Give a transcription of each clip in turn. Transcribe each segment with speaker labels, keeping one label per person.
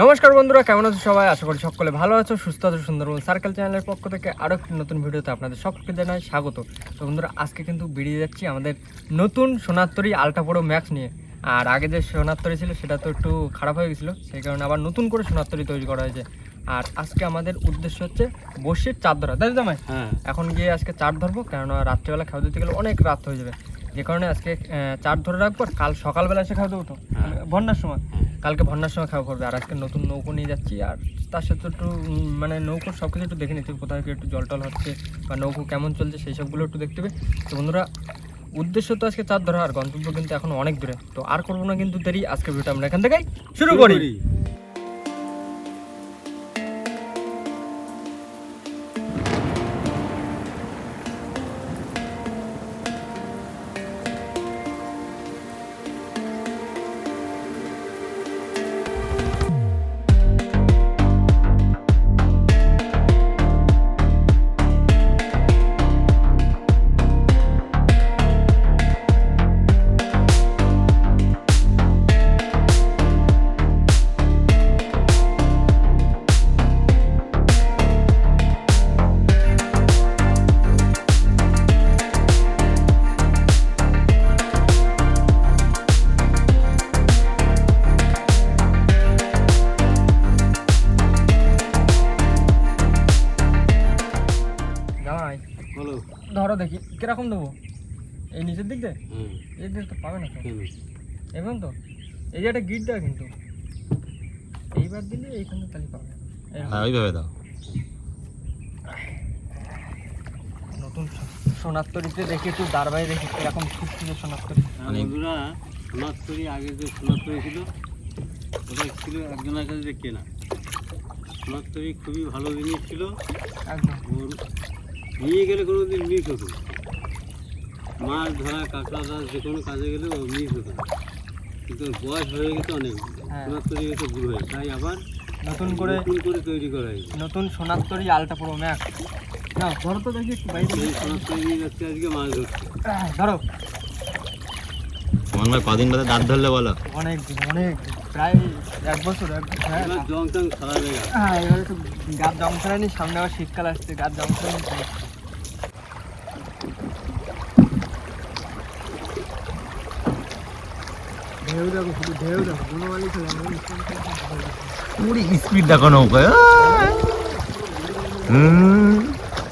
Speaker 1: নমস্কার বন্ধুরা কেমন আছো সবাই? আশা করি সকলে ভালো আছো সুস্থ আছো সুন্দরবন সার্কেল চ্যানেলের পক্ষ থেকে আরও একটি নতুন ভিডিওতে আপনাদের সকলকে জানাই স্বাগত। তো বন্ধুরা আজকে কিন্তু বেরিয়ে যাচ্ছি আমাদের নতুন সোনাত্তরি আলটা বড়ো ম্যাক্স নিয়ে। আর আগে যে সোনাত্তরি ছিল সেটা তো একটু খারাপ হয়ে গেছিল সেই কারণে আবার নতুন করে সোনাত্তরি তৈরি করা হয়েছে। আর আজকে আমাদের উদ্দেশ্য হচ্ছে বসির চার ধরা। তাই তো
Speaker 2: হ্যাঁ।
Speaker 1: এখন গিয়ে আজকে চার ধরবো কেননা রাত্রেবেলা খাওয়া দিতে গেলে অনেক রাত হয়ে যাবে। যে কারণে আজকে চার ধরে রাখব কাল সকালবেলা এসে খাওয়া দেবো তো। মানে ভন্ডার সময়। কালকে ভন্ডার সময় খাওয়া করবে। আর আজকে নতুন নৌকো নিয়ে যাচ্ছি। আর তার সাথে একটু মানে নৌকোর সব কিছু একটু দেখে নিতে হবে। কোথাও কি একটু জল টল হচ্ছে বা নৌকো কেমন চলছে সেই সবগুলো একটু দেখতে হবে। তো বন্ধুরা উদ্দেশ্য তো আজকে চার ধরা। আর গন্তব্য কিন্তু এখন অনেক দূরে। তো আর করব না কিন্তু দেরি। আজকে ভিডিওটা আমরা এখান থেকেই শুরু করি। ধরো দেখি কীরকম দেবো? এই নিচের দিক দিয়ে?
Speaker 2: হুম।
Speaker 1: এই দিক তো পাবে না তো? এবং তো এই যে একটা গিট দেওয়া কিন্তু এইবার দিলে এইখানে তালি পাবে।
Speaker 3: হ্যাঁ ওইভাবে দাও।
Speaker 1: নতুন সোনাত্তরিতে দেখি একটু দাঁড়বাই দেখি এরকম ছুটছে সোনাত্তরি
Speaker 2: আর
Speaker 3: অনেক-
Speaker 2: বন্ধুরা আগে যে সোনারতরি ছিল ওটা ছিল একজনের কাছে যে কেনা। সোনারতরি খুবই ভালো জিনিস ছিল।
Speaker 1: একদম।
Speaker 2: নিয়ে গেলে কোনো দিন মিস হতো মাছ ধরা কাঁকড়া ধরা যে কোনো কাজে গেলে ও মিস হতো কিন্তু বয়স হয়ে গেছে অনেক।
Speaker 1: হ্যাঁ।
Speaker 2: গেছে বুড়ো হয়ে তাই আবার
Speaker 1: নতুন করে
Speaker 2: নতুন করে তৈরি করা হয়েছে।
Speaker 1: নতুন সোনাত্তরি আলটা পুরো ম্যাক না ধরো তো দেখি একটু বাইরে।
Speaker 2: যাচ্ছে আজকে মাছ ধরছে।
Speaker 1: ধরো।
Speaker 3: কদিন বাদে দাঁত ধরলে বলো?
Speaker 1: অনেক দিন অনেক প্রায় এক বছর এক বছর হ্যাঁ।
Speaker 2: জং টং
Speaker 1: হ্যাঁ এবারে তো গাছ জং ছাড়ায়নি সামনে আবার শীতকাল আসছে গাছ জং ঢেউ দেখো শুধু ঢেউ দেখো
Speaker 3: পুরি স্পিড দেখো নৌকায় হুম।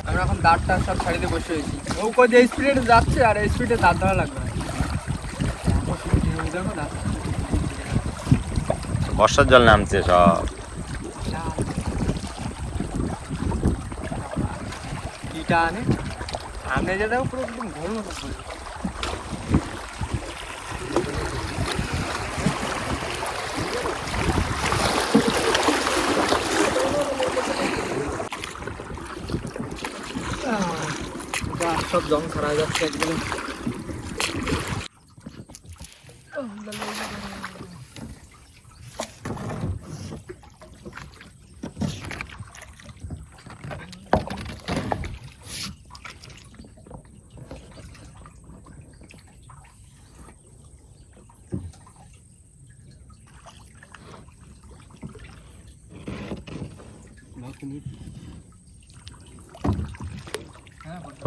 Speaker 1: আমরা এখন দাঁড়টা সব ছাড়িতে বসে হয়েছি নৌকো যে স্পিডে যাচ্ছে আর এই স্পিডে দাঁড় ধরা লাগবে
Speaker 3: বর্ষার জল নামছে সব।
Speaker 1: পুরো একদম সব জং ছাড়া যাচ্ছে একদম।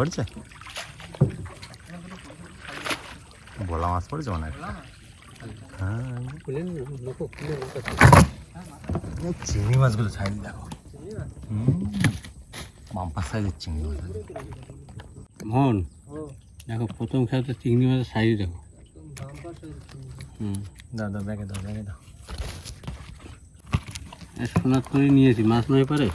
Speaker 3: পড়ছে? ভোলা মাছ পড়েছে মনে হয়। হ্যাঁ। চিংড়ি মাছগুলো সাইড দেখো। হুম। বাম্পার সাইজের চিংড়ি মাছ।
Speaker 2: মন দেখো প্রথম খেলাতে চিংড়ি মাছের সাইজ দেখো। হুম।
Speaker 3: দাও দাও ব্যাগে দাও ব্যাগে দাও।
Speaker 2: সোনার তরি নিয়েছি মাছ নয় পারে?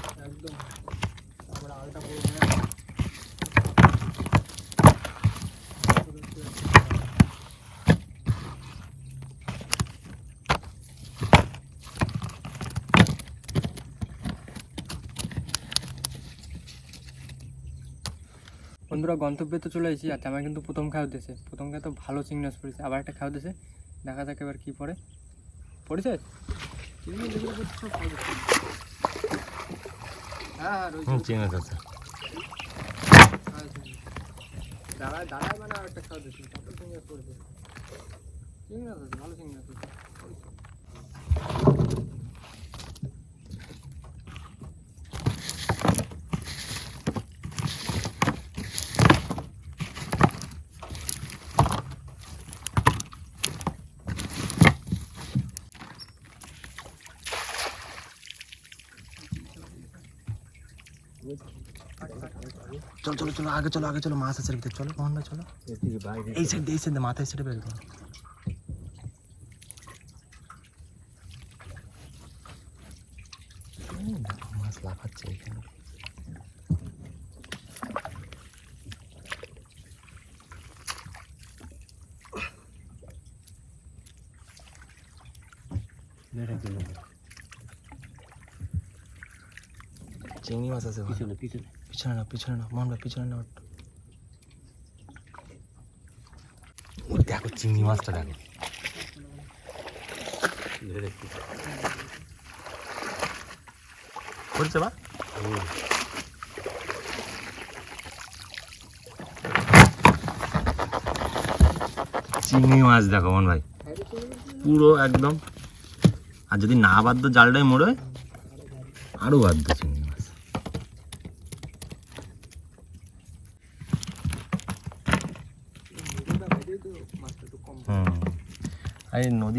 Speaker 1: বন্ধুরা গন্তব্যে তো চলে এসেছি আচ্ছা আমার কিন্তু প্রথম খাওয়া দিয়েছে। প্রথম খাওয়া তো ভালো মাছ পড়েছে আবার একটা খাওয়া দিয়েছে। দেখা যাক এবার কী পড়ে। পড়েছে? দিয়েছে। হ্যাঁ হ্যাঁ
Speaker 3: মাছ আছে।
Speaker 1: দাঁড়ায় দাঁড়ায় মানে আর একটা খাওয়া কত চিংড়ি আছে ভালো চিংড়ি আছে।
Speaker 3: চলো চলো আগে চলো আগে চলো মাছ আছে ভিতরে চলো মোহন ভাই চলো। এই সাইড এই সাইড মাথায় সাইডে বের করো। মাছ লাফাচ্ছে এখানে। চিংড়ি মাছ আছে
Speaker 2: পিছনে পিছনে।
Speaker 3: পিছনে না পিছনে না ভাই পিছনে না দেখো চিংড়ি মাছটা দেখো। করছে বা? চিংড়ি মাছ দেখো মোহন ভাই। পুরো একদম। আর যদি না বাধ্য জালটাই মোড়ে আরও বাধ্য চিংড়ি।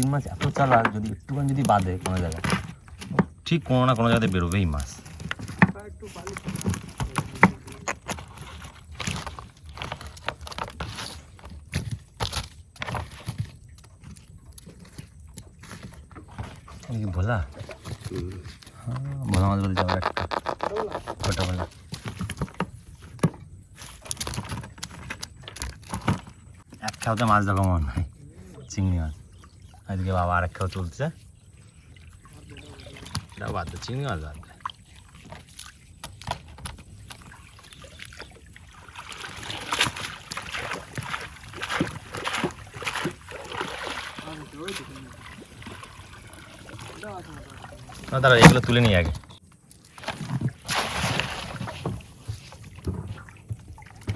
Speaker 3: নদীর মাছ এত চালাক যদি একটুখানি যদি বাঁধে কোনো জায়গায়। ঠিক কোনো না কোনো জায়গায় বেরোবেই মাছ। ভোলা। হ্যাঁ ভোলা মাছ বলে একটা মাছ মনে হয় চিংড়ি মাছ। আজকে বাবা আর খাওয়া চলছে এটা বাদ দে, চিংড়ি মাছ বাদ দে। না দাঁড়া এগুলো তুলে নিই আগে।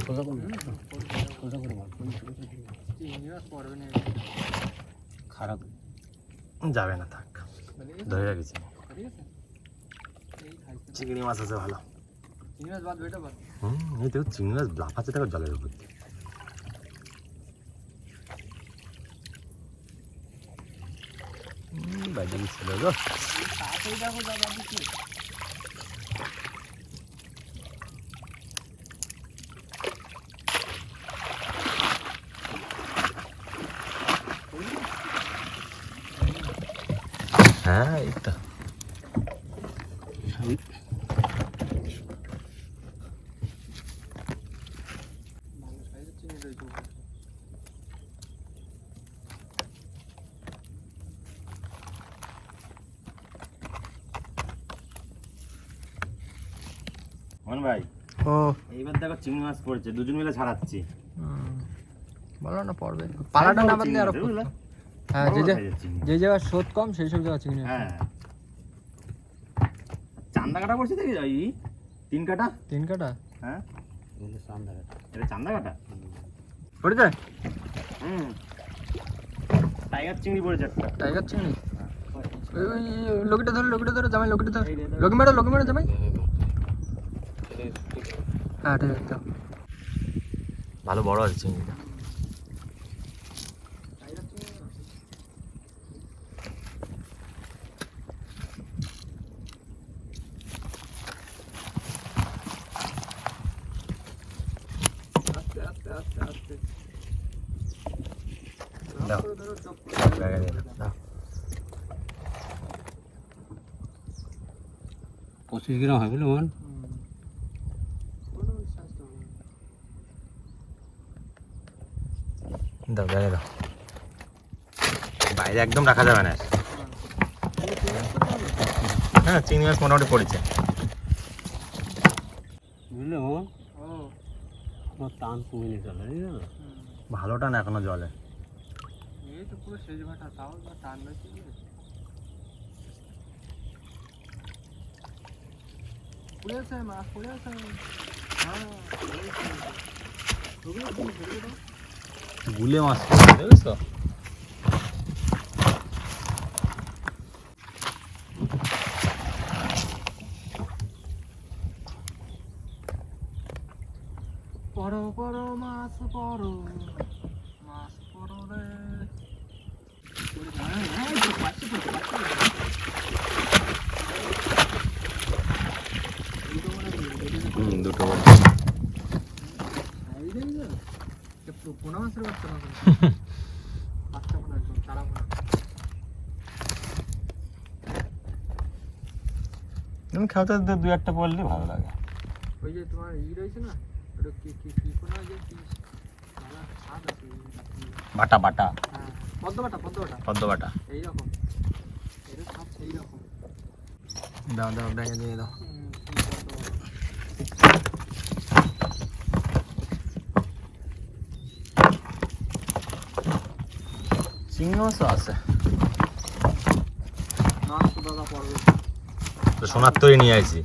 Speaker 2: সোজা করে সোজা করে মার খারাপ।
Speaker 3: যাবে না, থাক। ধরে রাখিছি চিংড়ি মাছ আছে ভালো। চিংড়ি মাছ জলের উপর বাইরে হ্যাঁ এই তো মন ভাই
Speaker 1: ও
Speaker 3: এইবার দেখো চিংড়ি মাছ পড়ছে দুজন মিলে ছাড়াচ্ছি
Speaker 1: বলো না পড়বে পালাটা না বাদলে আরও হ্যাঁ যে যে যে জায়গায় স্রোত কম সেই সব জায়গা চিংড়ি
Speaker 3: হ্যাঁ চান্দা কাটা পড়ছে দেখি ওই তিন কাটা
Speaker 1: তিন কাটা
Speaker 3: হ্যাঁ
Speaker 2: বলে সামনে
Speaker 3: এটা চান্দা কাটা
Speaker 1: পড়ে যায়
Speaker 3: হুম টাইগার চিংড়ি পড়েছে একটা
Speaker 1: টাইগার চিংড়ি লোকিটা ধরো লোকিটা ধরো জামাই লোকটা ধরো লোকি মেরো লোকি মেরো জামাই হ্যাঁ ঠিক আছে
Speaker 3: ভালো বড় আছে চিংড়িটা দাও ব্যাগে দিয়ে দাও, দাও
Speaker 2: পঁচিশ গ্রাম হয় বুঝলি মন
Speaker 3: দাও ব্যাগে দাও বাইরে একদম রাখা যাবে না। হ্যাঁ চিংড়ি মাছ মোটামুটি পড়েছে।
Speaker 2: বুঝলি টান কমে চলে ঠিক আছে
Speaker 3: ভালোটা না এখনও জলে।
Speaker 1: এই তো পুরো শেষ ভাটা তাও টান বেশি মাছ পড়ে
Speaker 3: গুলে মাছ পড়েছে দেখেছ
Speaker 1: মাছ বড় মাছ বড়। রে দুটো পোনা না
Speaker 3: খেতে দু একটা পড়লে ভালো লাগে।
Speaker 1: ওই যে তোমার ই রয়েছে না? ওটা কি কি কি কোনো যে
Speaker 3: বাটা বাটা।
Speaker 1: হ্যাঁ পদ্মবাটা
Speaker 3: পদ্ম বাটা। দাও দাও ব্যাগে দিয়ে দাও। চিংড়ি মাছও আছে। সোনার তৈরি নিয়ে আইছি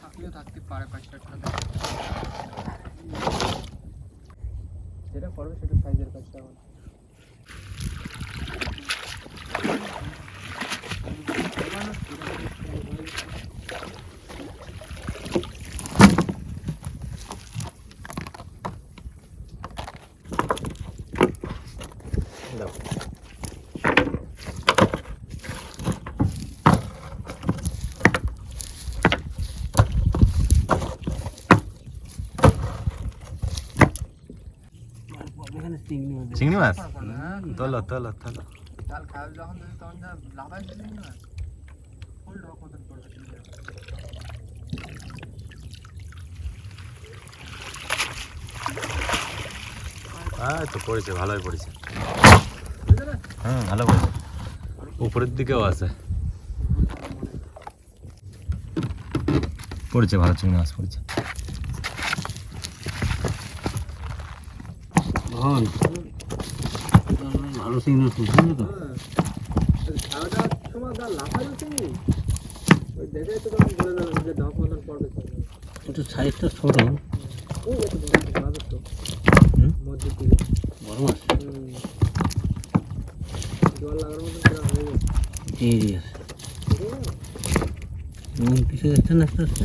Speaker 1: থাকলেও থাকতে পারে পাঁচটা টাকা যেটা করবে সেটা সাইজের কাছে হবে
Speaker 3: দাও
Speaker 2: এখানে চিংড়ি মাছ
Speaker 3: চিংড়ি মাছ
Speaker 1: হ্যাঁ
Speaker 3: তোলো তোলো তোলো
Speaker 1: কাল খাবে যখন তুমি তখন যা লাফাই দিলি না ফুল ড্রপ মতন পড়বে
Speaker 3: হ্যাঁ তো পড়েছে ভালোই পড়েছে। হুম ভালো পড়েছে। উপরের দিকেও আছে। পড়েছে ভালো চিংড়ি মাছ পড়েছে।
Speaker 2: ভালো মাছ বুঝলি তো
Speaker 1: খাওয়া দাওয়ার সময় যা লাফাই দিচ্ছে ওই দেখে তো তখন ড্রপ মতন পড়বে
Speaker 2: সাইজটা ছোট
Speaker 1: বড়
Speaker 2: মাছ
Speaker 1: জল লাগার মতন হয়ে গেছে
Speaker 2: যে আছে নুন পিছিয়ে যাচ্ছে না আস্তে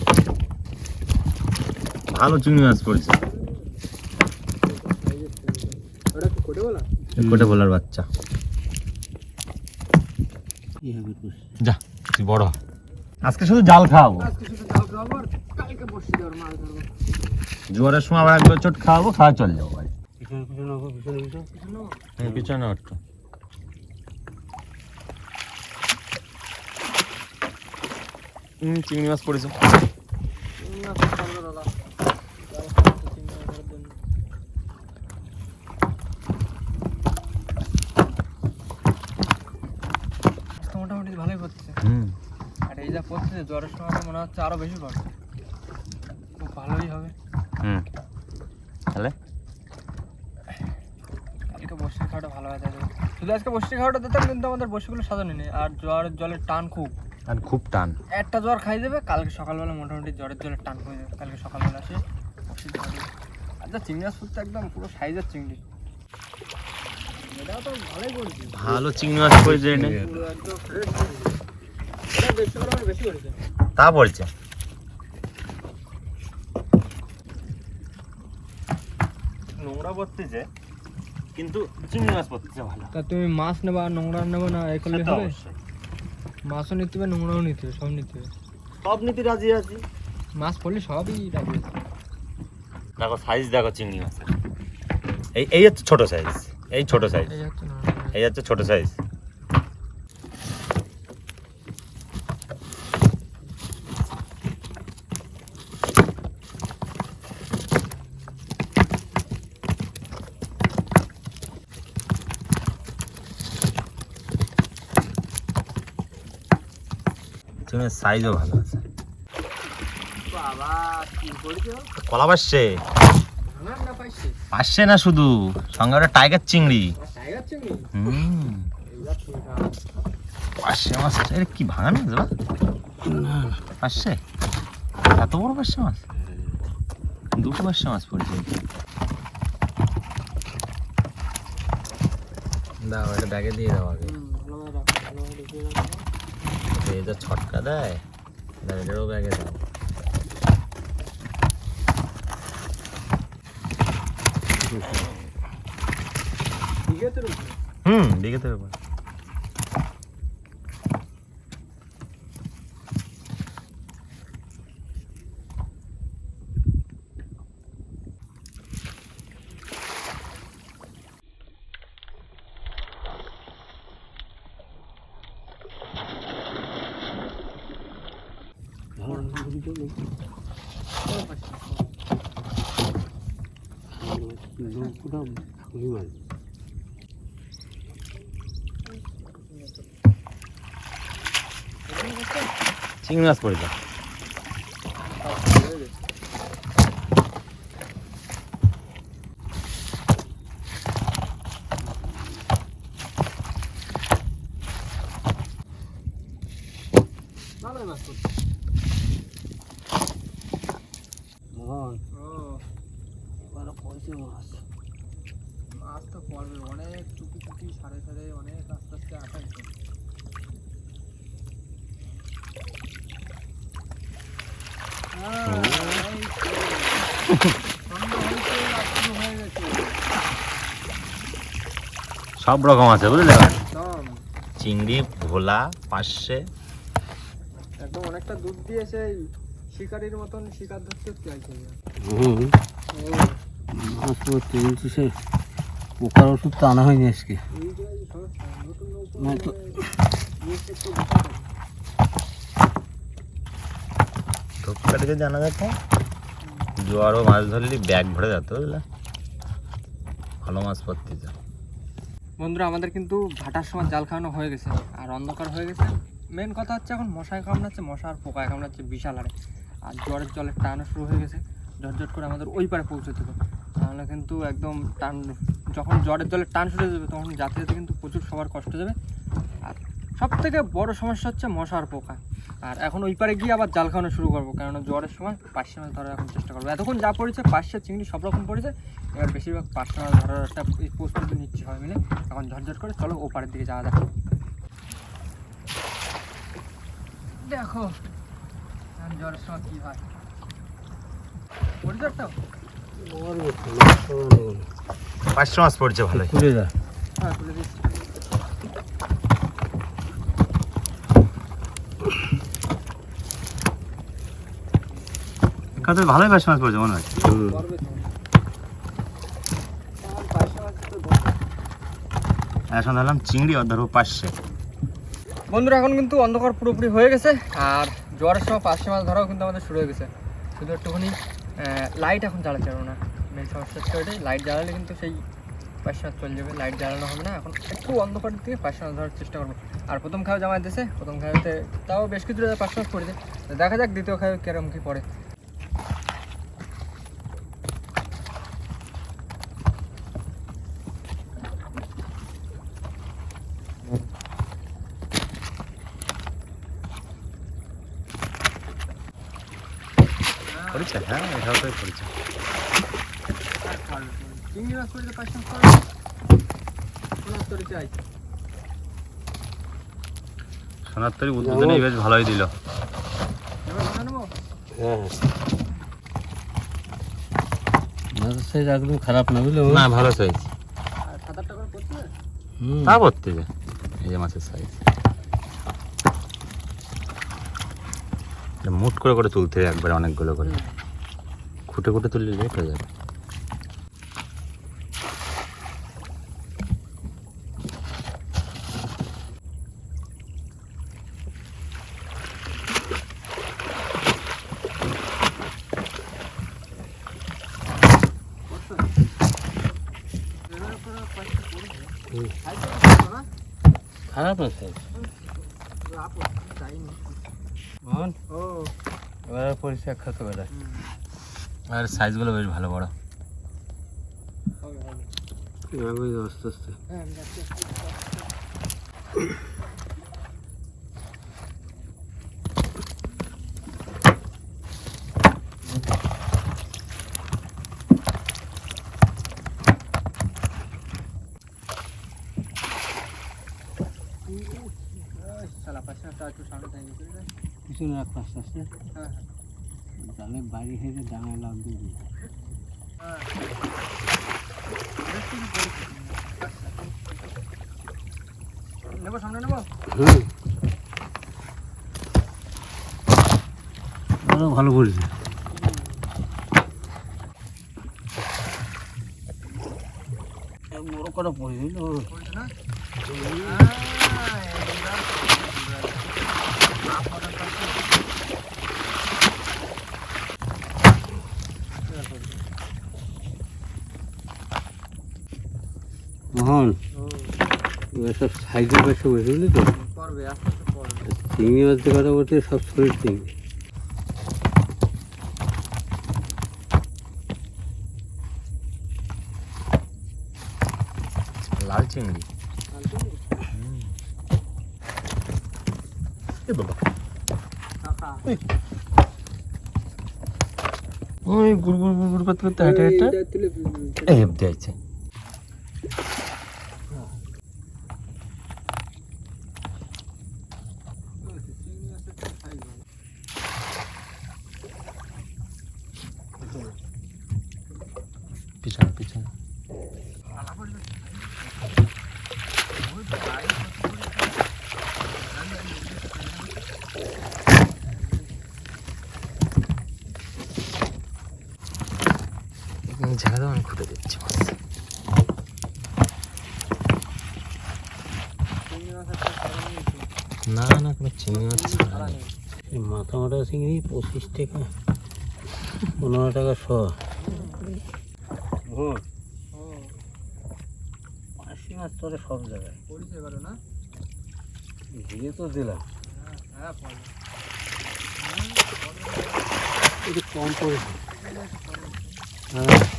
Speaker 3: ভালো চিংড়ি মাছ পড়েছে।
Speaker 1: ওটা কোটে
Speaker 3: কোটে বলার বাচ্চা। যা তুই বড় আজকে শুধু জাল খাওয়াবো। জোয়ারের সময় আবার একবার চোট খাওয়াবো খাওয়া চলে যাব বাড়ি।
Speaker 2: পিছনে
Speaker 3: হ্যাঁ পিছনে একটু। চিংড়ি মাছ পড়েছে
Speaker 1: চিংড়ি মাছ পড়ল দাদা জাল খাওয়াবো চিংড়ি মাছের জন্য তো মোটামুটি ভালোই পড়ছে
Speaker 3: হুম
Speaker 1: এই জ্বরের সময় তো মনে হচ্ছে আরও বেশি পড়বে খুব ভালোই হবে।
Speaker 3: হুম। তাহলে?
Speaker 1: কালকে বসির খাওয়াটা ভালো হয়ে যাবে শুধু আজকে বসির খাওয়াটা দিতাম কিন্তু আমাদের বসিগুলো সাজানো নেই আর জ্বরের জলের টান খুব।
Speaker 3: আর খুব টান।
Speaker 1: একটা জ্বর খাই দেবে কালকে সকালবেলা মোটামুটি জ্বরের জলের টান হয়ে যাবে কালকে সকালবেলা সে বসির খাওয়া দেবে আচ্ছা চিংড়ি মাছ পড়তে একদম পুরো সাইজের চিংড়ি। তো
Speaker 3: ভালো চিংড়ি মাছ পড়েছে তা পড়ছে নোংরা পড়তেছে কিন্তু চিংড়ি মাছ পড়তেছে ভালো।
Speaker 1: তা তুমি মাছ নেবা নোংরা নেবা না এই করলে হবে? মাছও নিতে হবে নোংরাও নিতে হবে সব নিতে হবে।
Speaker 3: সব নিতে রাজি আছি।
Speaker 1: মাছ পড়লে সবই রাখবে
Speaker 3: দেখো সাইজ দেখো চিংড়ি মাছের। এই এই হচ্ছে ছোট সাইজ এই ছোট সাইজ
Speaker 1: এই হচ্ছে
Speaker 3: ছোট সাইজ সাইজও ভালো আছে। কলা পাচ্ছে পাচ্ছে না শুধু সঙ্গে ওটা টাইগার চিংড়ি। হুম। মাছ এটা কি ভাঙা দাদা
Speaker 2: না।
Speaker 3: এত বড় পার্শে মাছ দুটো পার্শে মাছ পড়েছে দাও এটা ব্যাগে দিয়ে দাও আগে
Speaker 1: হুম ভালো ভালো রাখো ভালো ভালো দেখিয়ে রাখো
Speaker 3: এই যা ছটকা দেয় এটারও ব্যাগে দাও
Speaker 1: ঠিক আছে রে।
Speaker 3: হুম দিকে তো ব্যাপার
Speaker 2: নৌকোটা ভাঙি মাছ
Speaker 3: চিংড়ি মাছ পড়েছে
Speaker 1: ভালোই মাছ পড়ছে।
Speaker 2: হ্যাঁ
Speaker 1: ও,
Speaker 2: ভালো পড়েছে মাছ
Speaker 1: মাছ তো পড়বে অনেক চুপি চুপি সাড়ে সাড়ে অনেক আস্তে আস্তে আটাইছে
Speaker 3: সব রকম আছে বুঝলে?
Speaker 1: একদম।
Speaker 3: চিংড়ি ভোলা পাশে
Speaker 1: একদম অনেকটা দুধ দিয়ে সেই শিকারির মতন শিকার ধরতে চাইছে
Speaker 2: মাছ কিন্তু সে পোকার ওষুধ তো আনা হয়নি আজকে।
Speaker 3: ধূপকাঠিতে জানা যাচ্ছে। জোয়ারও মাছ ধরলি ব্যাগ ভরে যেত বুঝলে? ভালো মাছ পড়তে যা
Speaker 1: বন্ধুরা, আমাদের কিন্তু ভাটার সময় জাল খাওয়ানো হয়ে গেছে আর অন্ধকার হয়ে গেছে। মেন কথা হচ্ছে এখন মশায় কামড়াচ্ছে, মশা আর পোকায় কামড়াচ্ছে বিশাল হারে আর জ্বরের জলের টানও শুরু হয়ে গেছে ঝটঝট করে আমাদের ওই পারে পৌঁছতে হবে। তাহলে কিন্তু একদম টান, যখন জ্বরের জলের টান শুরু যাবে, তখন যাতে যেতে কিন্তু প্রচুর সবার কষ্ট যাবে। আর সব থেকে বড় সমস্যা হচ্ছে মশা আর পোকা। আর এখন ওই পারে গিয়ে আবার জাল খাওয়ানো শুরু করব কেননা জ্বরের সময় পার্শে মাছ ধরার এখন চেষ্টা করব। এতক্ষণ যা পড়েছে পার্শে চিংড়ি সব রকম পড়েছে এবার বেশিরভাগ পার্শে মাছ ধরার একটা প্রস্তুতি নিচ্ছি সবাই মিলে। এখন ঝটঝট করে চলো ও পারের দিকে যাওয়া যাক। দেখো জ্বরের সময় কি হয়। পরিচয়টাও
Speaker 3: পাঁচশো মাছ পড়ছে
Speaker 2: খুলে যা
Speaker 1: হ্যাঁ তুলে দিচ্ছি।
Speaker 3: কত ভালোই পাঁচশো মাছ পড়ছে মনে হয়।
Speaker 1: এখন।
Speaker 3: এখন ধরলাম চিংড়ি আর ধরবো পাঁচশে।
Speaker 1: বন্ধুরা, এখন কিন্তু অন্ধকার পুরোপুরি হয়ে গেছে, আর জ্বরের সময় পাঁচশো মাছ ধরাও কিন্তু আমাদের শুরু হয়ে গেছে। শুধু একটুখানি লাইট এখন জ্বালাতে পারব না। মেন সমস্যা হচ্ছে ওইটাই লাইট জ্বালালে কিন্তু সেই পাঁচশো মাছ চলে যাবে লাইট জ্বালানো হবে না। এখন একটু অন্ধকার দিয়ে পাঁচশো মাছ ধরার চেষ্টা করব। আর প্রথম খাওয়া জামাই দিয়েছে, প্রথম খাওয়াতে তাও বেশ কিছু পাঁচশো মাছ পড়েছে। দেখা যাক দ্বিতীয় খাওয়া কিরম কি পড়ে
Speaker 3: পড়েছে হ্যাঁ
Speaker 1: চিংড়ি মাছ মাছ
Speaker 3: সোনার তরি উদ্বোধনে বেশ ভালোই দিল।
Speaker 2: হ্যাঁ সাইজ একদম খারাপ না বুঝলে
Speaker 3: না ভালো সাইজ তা পড়তে যে এই যে মাছের সাইজ মুট করে করে তুলতে হবে একবারে অনেকগুলো করে। খুঁটে খুঁটে তুললে লেট হয়ে যাবে
Speaker 2: খারাপ
Speaker 1: ও
Speaker 2: এবার পরিষ্কার খেতে পারে
Speaker 3: আর সাইজগুলো বেশ ভালো বড়।
Speaker 2: আস্তে আস্তে।
Speaker 1: হ্যাঁ
Speaker 2: পিছনে রাখো আস্তে আস্তে।
Speaker 1: হ্যাঁ।
Speaker 2: জালে বাড়ি হেঁটে ডাঙায় লাভ দিবি
Speaker 1: নেব সামনে নেব?
Speaker 2: হুম। ভালো করেছে। বড় কটা পড়ে
Speaker 1: না
Speaker 2: মোহন। এবার সব সাইজে পাশে বসে বুঝলি তো? চিংড়ি মাছ দিয়ে কথা বলতে সব শরীর চিংড়ি।
Speaker 3: লাল চিংড়ি? ওই গুড় গুড় গুড় গুড় করতে করতে হেঁটে হেঁটে।
Speaker 1: এইটা তুলে
Speaker 3: এই অব্দি আছে পিছনে পিছনে ঝাড়া দাও আমি খুঁটে দিচ্ছি মাছ না না কোনো চিংড়ি মাছ ছাড়া নেই।
Speaker 2: মাথা মাথা চিংড়ি পঁচিশ টাকা পনেরো টাকা শ পাঁচশি মাছ তোরে সব জায়গায় দিয়ে তো দিলাম
Speaker 1: হ্যাঁ হ্যাঁ
Speaker 2: কম পড়েছে হ্যাঁ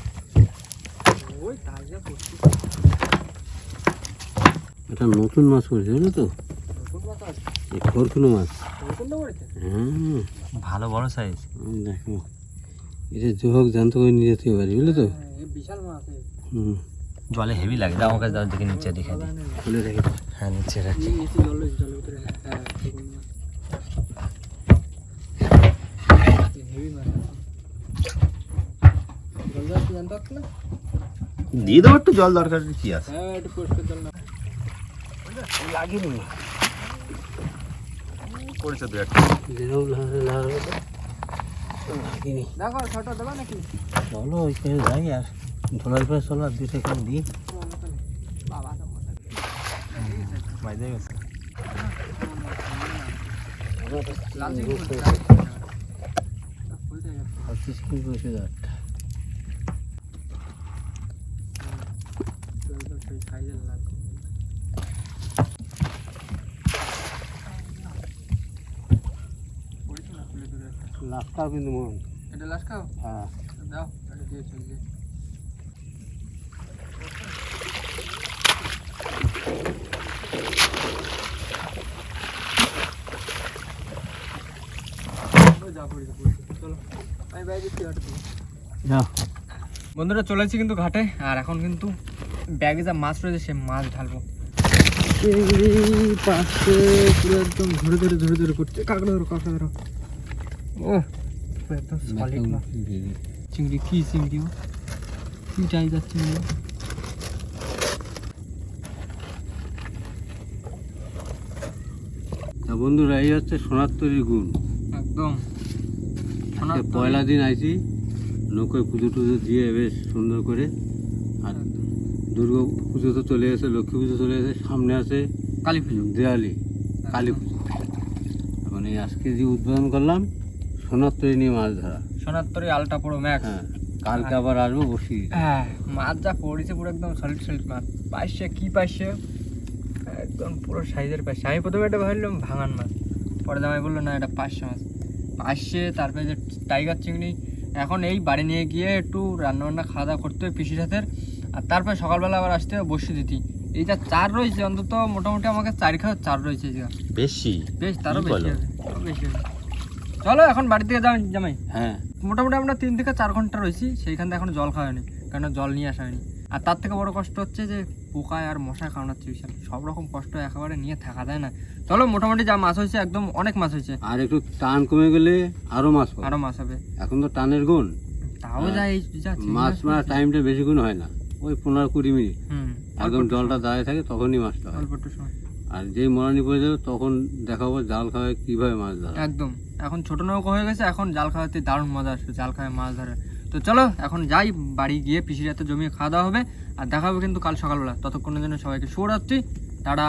Speaker 2: এটা নতুন মাছ পড়েছে বুঝলি তো? খরকুনো মাছ হ্যাঁ।
Speaker 3: ভালো বড় সাইজ
Speaker 2: দেখো। এটা যুবক জানতে করে নিয়ে যেতে পারি বুঝলি তো?
Speaker 1: হ্যাঁ, বিশাল মাছ
Speaker 2: হুম।
Speaker 3: জলে হেভি লাগে। দাও আমার কাছে দাও দেখে নিচে দেখে দিই।
Speaker 2: খুলে রেখে
Speaker 3: হ্যাঁ নিচে রাখি
Speaker 1: এই জল ভিতরে হ্যাঁ হেভি মাছ। জল জানতে পারছ না?
Speaker 3: দিয়ে দেবো একটু জল দরকার কি আছে
Speaker 1: হ্যাঁ
Speaker 2: লাগিনি
Speaker 3: দু একটা
Speaker 2: লাগিনি
Speaker 1: দেখো ছোট দেবা নাকি
Speaker 2: চলো ওইখানে যাই আর ধোলার পরে চলো আর দুটো এখানে দিই
Speaker 3: বাইরে গেছে
Speaker 1: লাল
Speaker 2: যাচ্ছে
Speaker 1: তো একদম সেই সাইজের লাল। পড়েছে না ফুলে
Speaker 2: লাস্টটাও কিন্তু মন
Speaker 1: এটা
Speaker 2: হ্যাঁ।
Speaker 1: দাও এটা দিয়ে চল বন্ধুরা চলে এসেছি কিন্তু ঘাটে আর এখন কিন্তু ব্যাগে যা মাছ রয়েছে সে মাছ ঢালবো। পাশে পুরো একদম ধরে ধরে ধরে ধরে করছে। কাঁকড়া ধরো কাঁকড়া ধরো। ও একদম সলিড মাছ চিংড়ি কি চিংড়ি কি চাহিদা চিংড়ি?
Speaker 2: বন্ধুরা এই হচ্ছে সোনার তৈরির গুণ
Speaker 1: একদম।
Speaker 2: পয়লা দিন আইছি নৌকোয় পুজো টুজো দিয়ে বেশ সুন্দর করে। আর দুর্গা পুজো তো চলে এসে লক্ষ্মী পুজো চলে এসে সামনে আছে
Speaker 1: কালী পুজো।
Speaker 2: দেওয়ালি কালী পুজো। এখন এই আজকে যে উদ্বোধন করলাম সোনার তৈরি নিয়ে মাছ ধরা।
Speaker 1: সোনাত্তরে আলটা পুরো ম্যাক্স
Speaker 2: হ্যাঁ কালকে আবার আসব বসি
Speaker 1: হ্যাঁ মাছ যা পড়েছে পুরো একদম সলিড সলিড মাছ। পাইছে কি পাইছে? একদম পুরো সাইজের পাইছে। আমি প্রথমে এটা ভাবলাম ভাঙান মাছ। পরে জামাই বলল না এটা পাঁচশো মাছ। পাঁচশে তারপরে যে টাইগার চিংড়ি এখন এই বাড়ি নিয়ে গিয়ে একটু রান্না বান্না খাওয়া দাওয়া করতে হবে পিসির হাতের আর তারপরে সকালবেলা আবার আসতে হবে বসে দিতি। এই যা চার রয়েছে অন্তত মোটামুটি আমাকে চার খাওয়া চার রয়েছে।
Speaker 3: বেশি?
Speaker 1: বেশ তারও বেশি? হবে বেশি হবে। চলো এখন বাড়ি থেকে যাই জামাই।
Speaker 2: হ্যাঁ।
Speaker 1: মোটামুটি আমরা তিন থেকে চার ঘণ্টা রয়েছি সেইখান থেকে এখন জল খাওয়া হয়নি কারণ জল নিয়ে আসা হয়নি। আর তার থেকে বড় কষ্ট হচ্ছে যে পোকায় আর মশায় কামড়াচ্ছে বিশাল। সব রকম কষ্ট একেবারে নিয়ে থাকা যায় না। চলো মোটামুটি যা মাছ হয়েছে একদম অনেক মাছ হয়েছে।
Speaker 2: আর একটু টান কমে গেলে আরও মাছ পাবো।
Speaker 1: আরও মাছ হবে।
Speaker 2: এখন তো টানের গুণ।
Speaker 1: তাও যায় এই যা চিংড়ি
Speaker 2: মাছ মারার টাইমটা বেশি গুণ হয় না। ওই পনেরো কুড়ি মিনিট। একদম জলটা দাঁড়িয়ে থাকে তখনই মাছটা হয়।
Speaker 1: অল্প একটু সময়।
Speaker 2: আর যে মরানি পড়ে যাবে তখন দেখাবো জাল খাওয়ায় কীভাবে মাছ ধরা
Speaker 1: একদম। এখন ছোট নৌকা হয়ে গেছে এখন জাল খাওয়াতে দারুণ মজা আসবে জাল খাওয়ায় মাছ ধরে। তো চলো এখন যাই বাড়ি গিয়ে পিসির হাতে জমিয়ে খাওয়া দাওয়া হবে আর দেখাবো কিন্তু কাল সকালবেলা। ততক্ষণের জন্য সবাইকে শুভরাত্রি রাত্রি
Speaker 2: টাটা।